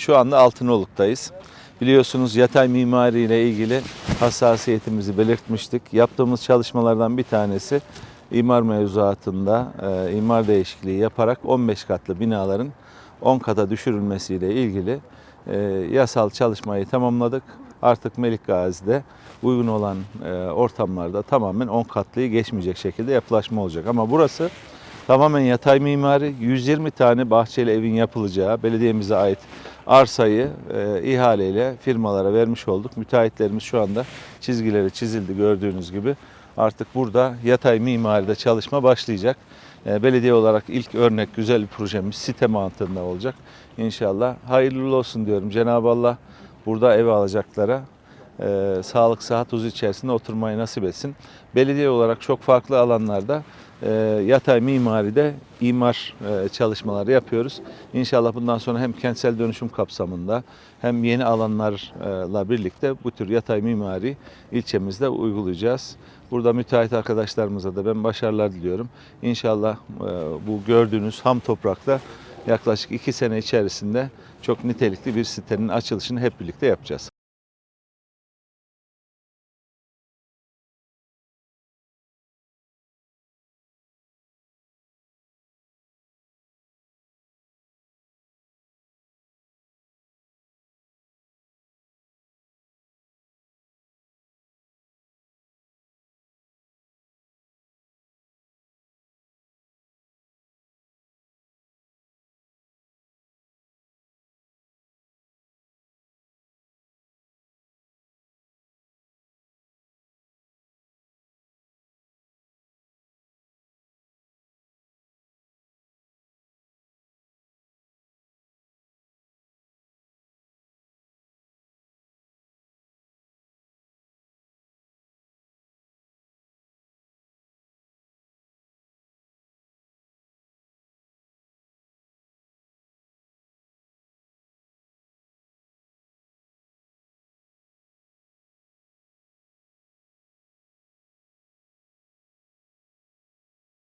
Şu anda Altınoluk'tayız. Biliyorsunuz yatay mimari ile ilgili hassasiyetimizi belirtmiştik. Yaptığımız çalışmalardan bir tanesi imar mevzuatında e, imar değişikliği yaparak 15 katlı binaların 10 kata düşürülmesiyle ilgili e, yasal çalışmayı tamamladık. Artık Melik Gazi'de uygun olan e, ortamlarda tamamen 10 katlıyı geçmeyecek şekilde yapılaşma olacak. Ama burası tamamen yatay mimari 120 tane bahçeli evin yapılacağı belediyemize ait arsayı e, ihaleyle firmalara vermiş olduk. Müteahhitlerimiz şu anda çizgileri çizildi gördüğünüz gibi. Artık burada yatay mimaride çalışma başlayacak. E, belediye olarak ilk örnek güzel bir projemiz site mantığında olacak. İnşallah hayırlı olsun diyorum. Cenab-ı Allah burada ev alacaklara e, sağlık, sıhhat, huzur içerisinde oturmayı nasip etsin. Belediye olarak çok farklı alanlarda e, yatay mimaride imar e, çalışmaları yapıyoruz. İnşallah bundan sonra hem kentsel dönüşüm kapsamında hem yeni alanlarla birlikte bu tür yatay mimari ilçemizde uygulayacağız. Burada müteahhit arkadaşlarımıza da ben başarılar diliyorum. İnşallah e, bu gördüğünüz ham toprakta yaklaşık iki sene içerisinde çok nitelikli bir sitenin açılışını hep birlikte yapacağız.